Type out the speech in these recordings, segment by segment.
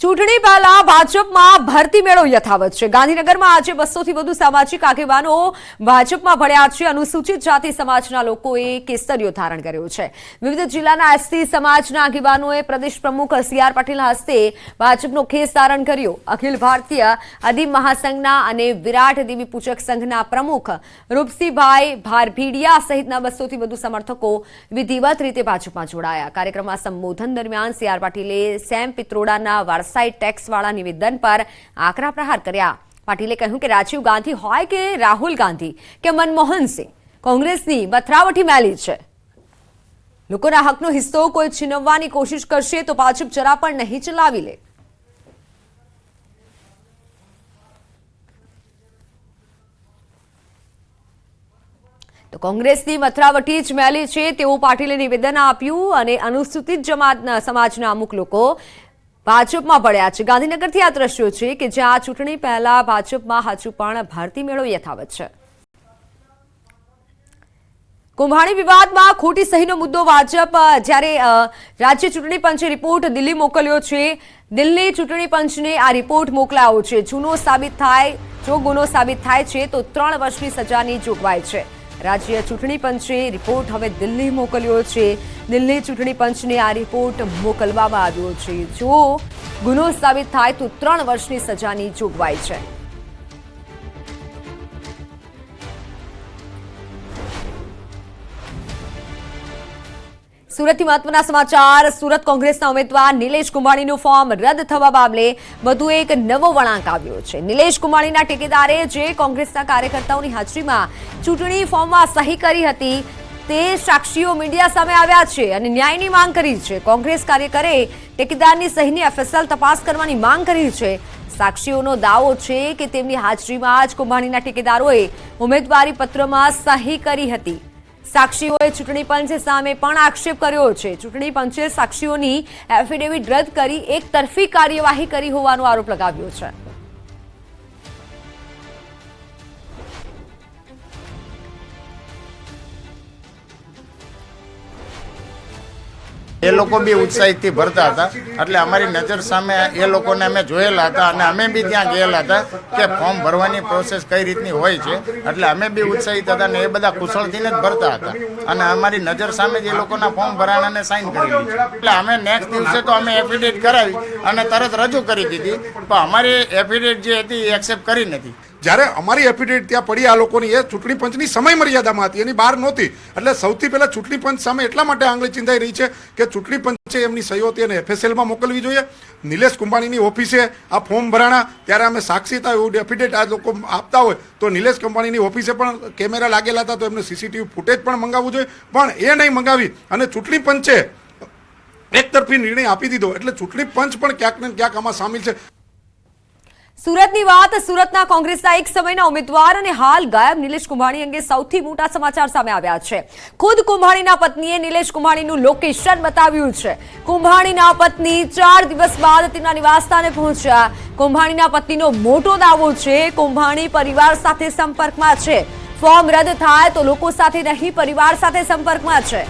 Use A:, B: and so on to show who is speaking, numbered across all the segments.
A: ચૂંટણી પહેલા ભાજપમાં ભરતી મેળો યથાવત છે. ગાંધીનગરમાં આજે બસોથી વધુ સામાજિક આગેવાનો ભાજપમાં ભળ્યા છે. અનુસૂચિત જાતિ સમાજના લોકોએ કેસરીઓ ધારણ કર્યો છે. વિવિધ જિલ્લાના એસટી સમાજના આગેવાનોએ પ્રદેશ પ્રમુખ સીઆર પાટીલના હસ્તે ભાજપનો ખેસ ધારણ કર્યો. અખિલ ભારતીય અદીમ મહાસંઘના અને વિરાટ દેવી પૂજક સંઘના પ્રમુખ રૂપસીભાઈ ભારભીડિયા સહિતના બસોથી વધુ સમર્થકો વિધિવત રીતે ભાજપમાં જોડાયા. કાર્યક્રમમાં સંબોધન દરમિયાન સીઆર પાટીલે સેમ પિત્રોડાના વારસાઈ ટેક્સવાળા નિવેદન પર આકરા પ્રહાર કર્યા. પાટીલે કહ્યું કે રાજીવ ગાંધી હોય કે રાહુલ ગાંધી કે મનમોહન કોંગ્રેસની મથરાવટી મેલી છે. લોકોના હકનો હિસ્સો કોઈ છીનવવાની કોશિશ કરશે તો ભાજપ જરા પણ નહીં ચલાવી લે. તો કોંગ્રેસની મથરાવટી જ મેલી છે તેવું પાટીલે નિવેદન આપ્યું અને અનુસૂચિત જમાતના સમાજના અમુક લોકો ભાજપમાં પડ્યા છે. ગાંધીનગરથી આ દ્રશ્યો છે કે જ્યાં ચૂંટણી પહેલા ભાજપમાં હજુ પણ ભરતી મેળો યથાવત છે. કુંભાણી વિવાદમાં ખોટી સહીનો મુદ્દો ભાજપ જ્યારે રાજ્ય ચૂંટણી પંચે રિપોર્ટ દિલ્હી મોકલ્યો છે. દિલ્હી ચૂંટણી પંચને આ રિપોર્ટ મોકલાયો છે. જૂનો સાબિત થાય, જો ગુનો સાબિત થાય છે, તો ત્રણ વર્ષની સજાની જોગવાઈ છે. રાજ્ય ચૂંટણી પંચે રિપોર્ટ હવે દિલ્હી મોકલ્યો છે. દિલ્હી ચૂંટણી પંચને આ રિપોર્ટ મોકલવામાં આવ્યો છે. જો ગુનો સાબિત થાય તો ત્રણ વર્ષની સજાની જોગવાઈ છે. સુરતથી મહત્વના સમાચાર. સુરત કોંગ્રેસના ઉમેદવાર નિલેશ કુંભાણીનું ફોર્મ રદ થવા મામલે વધુ એક નવો વળાંક આવ્યો છે. નિલેશ કુંભાણીના ટેકેદારે જે કોંગ્રેસના કાર્યકર્તાઓની હાજરીમાં ચૂંટણી ફોર્મમાં સહી કરી હતી, તે સાક્ષીઓ મીડિયા સામે આવ્યા છે અને ન્યાયની માંગ કરી છે. કોંગ્રેસ કાર્યકરે ટેકેદારની સહીની એફએસએલ તપાસ કરવાની માંગ કરી છે. સાક્ષીઓનો દાવો છે કે તેમની હાજરીમાં જ કુંભાણીના ટેકેદારોએ ઉમેદવારી પત્રમાં સહી કરી હતી. સાક્ષીઓએ ચૂંટણી પંચ સામે પણ આક્ષેપ કર્યો છે. ચૂંટણી પંચે સાક્ષીઓની એફિડેવિટ રદ કરી એક તરફી કાર્યવાહી કરી હોવાનો આરોપ લગાવ્યો છે.
B: એ લોકો બી ઉત્સાહિતથી ભરતા હતા. એટલે અમારી નજર સામે એ લોકોને અમે જોયેલા હતા અને અમે બી ત્યાં ગયેલા હતા કે ફોર્મ ભરવાની પ્રોસેસ કઈ રીતની હોય છે. એટલે અમે બી ઉત્સાહિત હતા અને એ બધા કુશળથીને જ ભરતા હતા. અને અમારી નજર સામે જ એ લોકોના ફોર્મ ભરાણાને સાઇન કરી દીધી એટલે અમે નેક્સ્ટ દિવસે તો અમે એફિડેવિટ કરાવી અને તરત રજૂ કરી દીધી. પણ અમારી એફિડેવિટ જે હતી એ એક્સેપ્ટ કરી નથી.
C: જ્યારે અમારી એફિડેવિટ ત્યાં પડી, આ લોકોની એ ચૂંટણી પંચની સમય મર્યાદામાં હતી, એની બહાર નહોતી. એટલે સૌથી પહેલાં ચૂંટણી પંચ સામે એટલા માટે આંગળી ચિંતાઈ રહી છે કે ચૂંટણી પંચે એમની સહીઓ હતી અને એફએસએલમાં મોકલવી જોઈએ. નિલેશ કુંભાણીની ઓફિસે આ ફોર્મ ભરાણા, ત્યારે અમે સાક્ષીતા એવું એફિડેવિટ આ લોકો આપતા હોય, તો નિલેશ કંપાણીની ઓફિસે પણ કેમેરા લાગેલા હતા, તો એમને સીસીટીવી ફૂટેજ પણ મંગાવવું જોઈએ. પણ એ નહીં મંગાવી, અને ચૂંટણી પંચે એકતરફી નિર્ણય આપી દીધો. એટલે ચૂંટણી પંચ પણ ક્યાંક ને ક્યાંક આમાં સામેલ છે.
A: સુરતની વાત, સુરતના કોંગ્રેસના એક સમયના ઉમેદવાર અને હાલ ગાયબ નિલેશ કુંભાણી અંગે સૌથી મોટા સમાચાર સામે આવ્યા છે. ખુદ કુંભાણીના પત્નીએ નિલેશ કુંભાણીનું લોકેશન બતાવ્યું છે. કુંભાણીના પત્ની ચાર દિવસ બાદ તેમના નિવાસસ્થાને પહોંચ્યા. કુંભાણીના પત્નીનો મોટો દાવો છે, કુંભાણી પરિવાર સાથે સંપર્કમાં છે. ફોર્મ રદ થાય તો લોકો સાથે નહીં, પરિવાર સાથે સંપર્કમાં છે.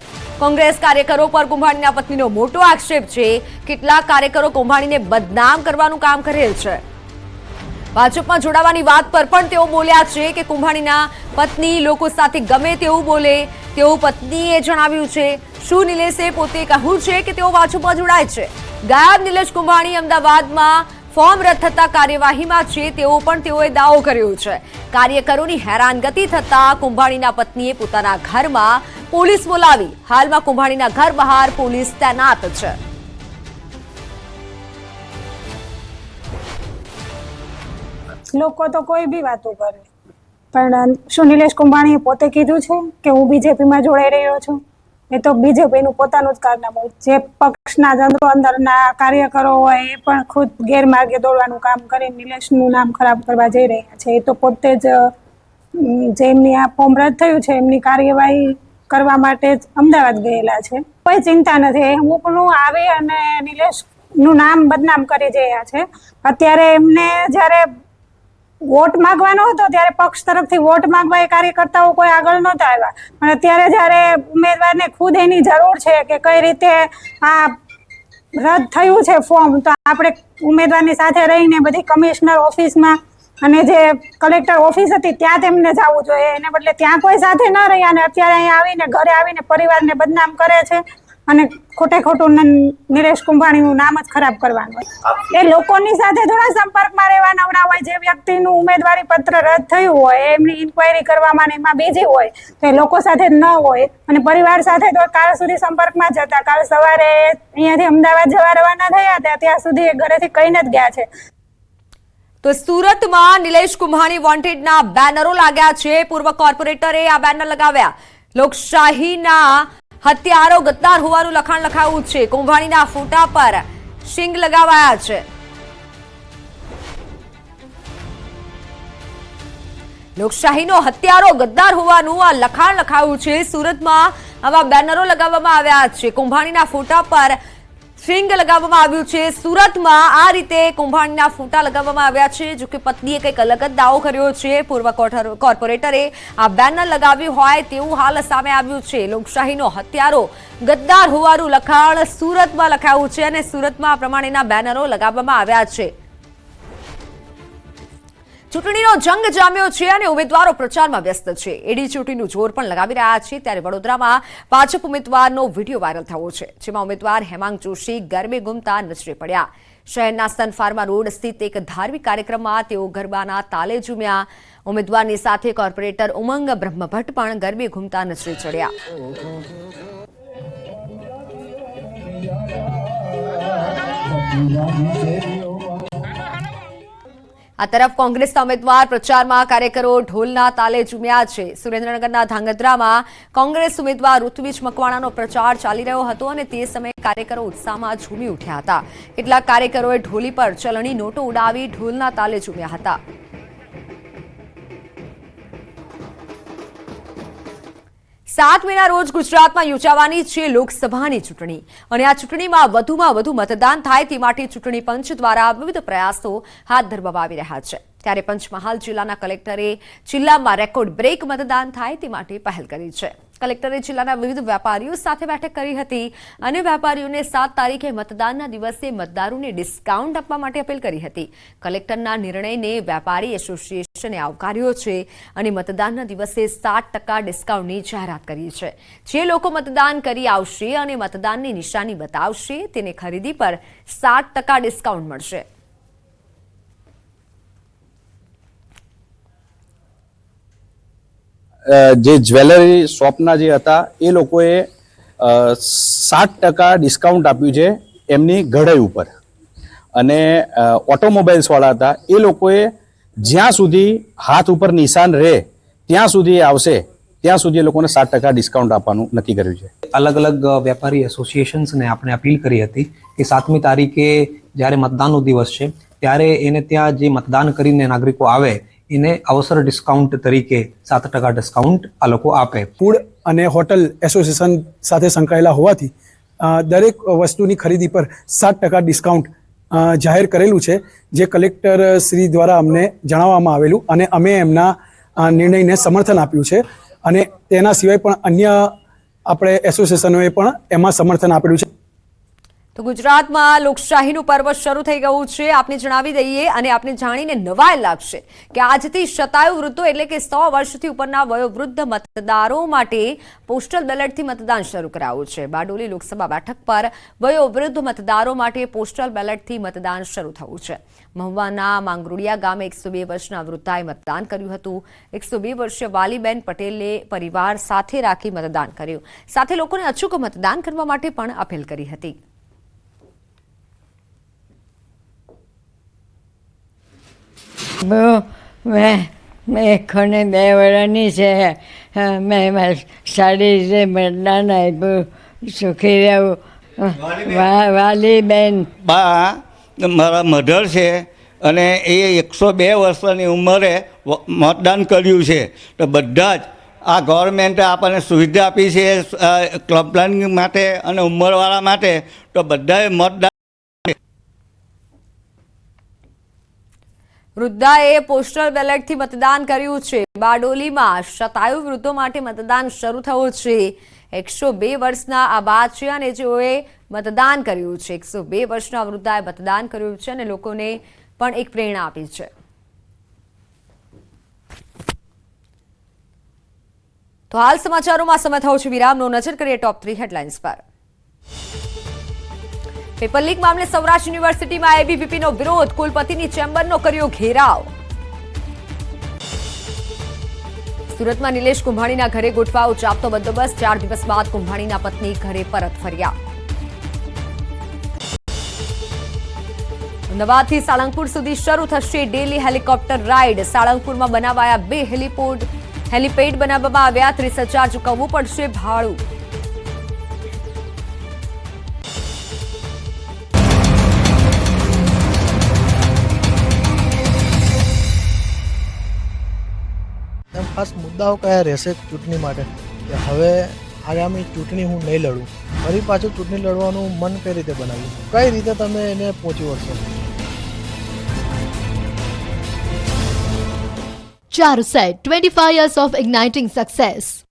A: કોંગ્રેસ કાર્યકરો પર કુંભાણીના પત્નીનો મોટો આક્ષેપ છે. કેટલાક કાર્યકરો કુંભાણીને બદનામ કરવાનું કામ કરેલ છે. ભાજપમાં જોડાવાની વાત પર પણ તેઓ બોલ્યા છે કે કુંભાણીના પત્ની લોકો સાથે ગમે તેવું બોલે. તેવું પત્નીએ જણાવ્યું છે, શું નિલેશે પોતે કહ્યું છે કે તેઓ ભાજપમાં જોડાય છે? ગાયબ નિલેશ કુંભાણી અમદાવાદમાં ફોર્મ રદ થતા કાર્યવાહીમાં છે તેવો પણ તેઓએ દાવો કર્યો છે. કાર્યકરોની હેરાનગતિ થતા કુંભાણીના પત્નીએ પોતાના ઘરમાં પોલીસ બોલાવી. હાલમાં કુંભાણીના ઘર બહાર પોલીસ તૈનાત છે.
D: લોકો તો કોઈ બી વાતો કરે. પણ શું નિલેશ કુંભાણીએ પોતે કીધું છે કે હું બીજેપીમાં જોડાઈ રહ્યો છું? એ તો બીજેપીનું પોતાનું જ કારનામું જે પક્ષના જ અંદરના કાર્યકરો હોય એ પણ ખુદ ગેરમાર્ગે દોડવાનું કામ કરી નિલેશનું નામ ખરાબ કરવા જઈ રહ્યા છે. એ તો પોતે જ જે એમની આ ફોર્મ રદ થયું છે, એમની કાર્યવાહી કરવા માટે જ અમદાવાદ ગયેલા છે. કોઈ ચિંતા નથી. અમુકનું આવે અને નિલેશનું નામ બદનામ કરી રહ્યા છે. અત્યારે એમને જ્યારે વોટ માંગવાનો હતો ત્યારે પક્ષ તરફથી વોટ માંગવા એ કાર્યકર્તાઓ કોઈ આગળ નહોતા આવ્યા. પણ અત્યારે જ્યારે ઉમેદવારને ખુદ એની જરૂર છે કે કઈ રીતે આ રદ થયું છે ફોર્મ, તો આપણે ઉમેદવારની સાથે રહીને બધી કમિશનર ઓફિસમાં અને જે કલેક્ટર ઓફિસ હતી ત્યાં તેમને જવું જોઈએ. એને બદલે ત્યાં કોઈ સાથે ન રહ્યા અને અત્યારે અહીંયા આવીને, ઘરે આવીને પરિવારને બદનામ કરે છે. અને ખોટે ખોટું નિલેશ કુંભાણીનું નામ જ ખરાબ કરવાનું હોય. એ લોકોની સાથે થોડા સંપર્કમાં રહેવા નવરા હોય, જે વ્યક્તિનું ઉમેદવારી પત્ર રદ થયું હોય, એમની ઇન્ક્વાયરી કરવામાં એમાં બીજી હોય, તો એ લોકો સાથે ન હોય. અને પરિવાર સાથે તો કાલ સુધી સંપર્કમાં જ હતા. કાલ સવારે અહીંયાથી અમદાવાદ જવા રવાના થયા હતા. ત્યાં સુધી એ ઘરેથી કહીને જ ગયા છે.
A: તો સુરતમાં નિલેશ કુંભાણી વોન્ટેડના બેનરો લાગ્યા છે. પૂર્વ કોર્પોરેટરે આ બેનર લગાવ્યા. લોકશાહીના હત્યારો ગદ્દાર હોવાનું લખાણ લખાયું છે. કુંભાણીના ફોટા પર શિંગ લગાવાયા છે. લોકશાહીનો હત્યારો ગદ્દાર હોવાનું આ લખાણ લખાયું છે. સુરતમાં આવા બેનરો લગાવવામાં આવ્યા છે. કુંભાણીના ફોટા પર શિંગ લગાવવામાં આવ્યું છે. સુરતમાં આ રીતે કુંભાણીના ફોટા લગાવવામાં આવ્યા છે. જો કે પત્નીએ કંઈક અલગ જ દાવો કર્યો છે. પૂર્વ કોર્પોરેટરે આ બેનર લગાવ્યું હોય તેવું હાલ સામે આવ્યું છે. લોકશાહીનો હત્યારો ગદ્દાર હોવાનું લખાણ સુરતમાં લખાયું છે અને સુરતમાં આ પ્રમાણેના બેનરો લગાવવામાં આવ્યા છે. ચૂંટણીનો જંગ જામ્યો છે અને ઉમેદવારો પ્રચારમાં વ્યસ્ત છે. એડી ચૂંટણીનું જોર પણ લગાવી રહ્યા છે. ત્યારે વડોદરામાં ભાજપ ઉમેદવારનો વીડિયો વાયરલ થયો છે, જેમાં ઉમેદવાર હેમાંગ જોશી ગરબે ગુમતા નજરે પડ્યા. શહેરના સન ફાર્મા રોડ સ્થિત એક ધાર્મિક કાર્યક્રમમાં તેઓ ગરબાના તાલે ઝૂમ્યા. ઉમેદવારની સાથે કોર્પોરેટર ઉમંગ બ્રહ્મભટ્ટ પણ ગરબે ઘૂમતા નજરે ચડ્યા. આ તરફ કોંગ્રેસના ઉમેદવાર, પ્રચારમાં કાર્યકરો ઢોલના તાલે ઝૂમ્યા છે. સુરેન્દ્રનગરના ધાંગધ્રામાં કોંગ્રેસ ઉમેદવાર ઋત્વિજ મકવાણાનો પ્રચાર ચાલી રહ્યો હતો અને તે સમયે કાર્યકરો ઉત્સાહમાં ઝૂમી ઉઠ્યા હતા. કેટલાક કાર્યકરોએ ઢોલી પર ચલણી નોટો ઉડાવી ઢોલના તાલે ઝૂમ્યા હતા. સાત રોજ ગુજરાતમાં યોજાવાની છે લોકસભાની ચૂંટણી. અને આ ચૂંટણીમાં વધુમાં વધુ મતદાન થાય તે માટે ચૂંટણી પંચ દ્વારા વિવિધ પ્રયાસો હાથ ધરવામાં આવી રહ્યા છે. ત્યારે પંચમહાલ જિલ્લાના કલેક્ટરે જિલ્લામાં રેકોર્ડ બ્રેક મતદાન થાય તે માટે પહેલ કરી છે. કલેક્ટરે જિલ્લાના વિવિધ વેપારીઓ સાથે બેઠક કરી હતી અને વેપારીઓને સાત તારીખે મતદાનના દિવસે મતદારોને ડિસ્કાઉન્ટ આપવા માટે અપીલ કરી હતી. કલેક્ટરના નિર્ણયને વેપારી એસોસિએશને આવકાર્યો છે અને મતદાનના દિવસે સાત ટકા ડિસ્કાઉન્ટની જાહેરાત કરી છે. જે લોકો મતદાન કરી આવશે અને મતદાનની નિશાની બતાવશે, તેને ખરીદી પર સાત ટકા ડિસ્કાઉન્ટ મળશે.
E: જે જ્વેલરી શોપના જે હતા, એ લોકોએ સાત ટકા ડિસ્કાઉન્ટ આપ્યું છે એમની ઘડાઈ ઉપર. અને ઓટોમોબાઈલ્સવાળા હતા, એ લોકોએ જ્યાં સુધી હાથ ઉપર નિશાન રહે, ત્યાં સુધી આવશે, ત્યાં સુધી એ લોકોને સાત ટકા ડિસ્કાઉન્ટ આપવાનું નક્કી કર્યું છે.
F: અલગ અલગ વેપારી એસોસિએશન્સને આપણે અપીલ કરી હતી કે સાતમી તારીખે જ્યારે મતદાનનો દિવસ છે, ત્યારે એને ત્યાં જે મતદાન કરીને નાગરિકો આવે એને અવસર ડિસ્કાઉન્ટ તરીકે સાત ટકા ડિસ્કાઉન્ટ આ લોકો આપે.
G: ફૂડ અને હોટલ એસોસિએશન સાથે સંકળાયેલા હોવાથી દરેક વસ્તુની ખરીદી પર સાત ટકા ડિસ્કાઉન્ટ જાહેર કરેલું છે, જે કલેક્ટર શ્રી દ્વારા અમને જણાવવામાં આવેલું અને અમે એમના નિર્ણયને સમર્થન આપ્યું છે. અને તેના સિવાય પણ અન્ય આપણે એસોસિએશનોએ પણ એમાં સમર્થન આપેલું છે.
A: તો ગુજરાતમાં લોકશાહીનું પર્વ શરૂ થઈ ગયું છે. આપને જણાવી દઈએ અને આપને જાણીને નવાઈ લાગશે કે આજથી શતાયુ વૃદ્ધો એટલે કે સો વર્ષથી ઉપરના વયોવૃદ્ધ મતદારો માટે પોસ્ટલ બેલેટથી મતદાન શરૂ કરાયું છે. બારડોલી લોકસભા બેઠક પર વયોવૃદ્ધ મતદારો માટે પોસ્ટલ બેલેટથી મતદાન શરૂ થયું છે. મહુવાના માંગરોડિયા ગામે એકસો બે વર્ષના વૃદ્ધાએ મતદાન કર્યું હતું. એકસો બે વર્ષીય વાલીબેન પટેલે પરિવાર સાથે રાખી મતદાન કર્યું. સાથે લોકોને અચૂક મતદાન કરવા માટે પણ અપીલ કરી હતી.
H: મેં મેં બે વર્ષની છે. મેં મારી સારી રીતે મતદાન આપ્યું સુખી રહેવું વા- વાલી બેન
I: બા મારા મધર છે અને એ એકસો બે વર્ષની ઉંમરે મતદાન કર્યું છે. તો બધા જ આ ગવર્મેન્ટે આપણને સુવિધા આપી છે ક્લબ માટે અને ઉંમરવાળા માટે. તો બધાએ મતદાન
A: વૃદ્ધાએ પોસ્ટલ બેલેટથી મતદાન કર્યું છે. બારડોલીમાં શતાયુ વૃદ્ધો માટે મતદાન શરૂ થયું છે. એકસો બે વર્ષના આ બા છે અને જેઓએ મતદાન કર્યું છે. એકસો બે વર્ષના વૃદ્ધાએ મતદાન કર્યું છે અને લોકોને પણ એક પ્રેરણા આપી છે. તો હાલ સમાચારોમાં સમય થયો છે વિરામનો. નજર કરીએ ટોપ થ્રી હેડલાઇન્સ પર. પેપર લીક મામલે સૌરાષ્ટ્ર યુનિવર્સિટીમાં એબીવીપીનો વિરોધ. કુલપતિની ચેમ્બરનો કર્યો ઘેરાવ. સુરતમાં નિલેશ કુંભાણીના ઘરે ગોઠવાયો ચાપતો બંદોબસ્ત. ચાર દિવસ બાદ કુંભાણીના પત્ની ઘરે પરત ફર્યા. અમદાવાદથી સાળંગપુર સુધી શરૂ થશે ડેલી હેલિકોપ્ટર રાઇડ. સાળંગપુરમાં બનાવાયા બે હેલિપોર્ટ હેલિપેડ બનાવવામાં આવ્યા. ત્રીસ હજાર ચૂકવવું પડશે ભાડું.
J: ખાસ મુદ્દાઓ કયા રહેશે ચૂંટણી માટે? કે હવે આગામી ચૂંટણી હું નહીં લડું. ફરી પાછું ચૂંટણી લડવાનું મન કઈ રીતે બનાવ્યું? કઈ રીતે તમે એને પહોંચી વળશો?
K: Charuset 25 years of igniting success.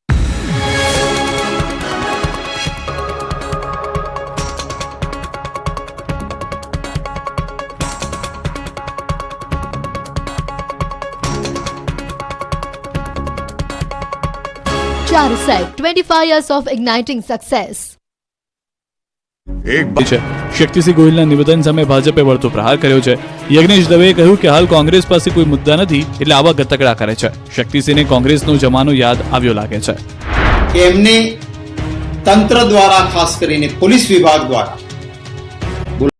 K: Charuset 25 years of igniting success.
L: છે. શક્તિસિંહ ગોહિલના નિવેદન સામે ભાજપે વળતો પ્રહાર કર્યો છે. યજ્ઞેશ દવેએ કહ્યું કે હાલ કોંગ્રેસ પાસે કોઈ મુદ્દા નથી એટલે આવા ગતકડા કરે છે. શક્તિસિંહને કોંગ્રેસનો જમાનો યાદ આવ્યો લાગે છે.
M: એમને તંત્ર દ્વારા ખાસ કરીને પોલીસ વિભાગ દ્વારા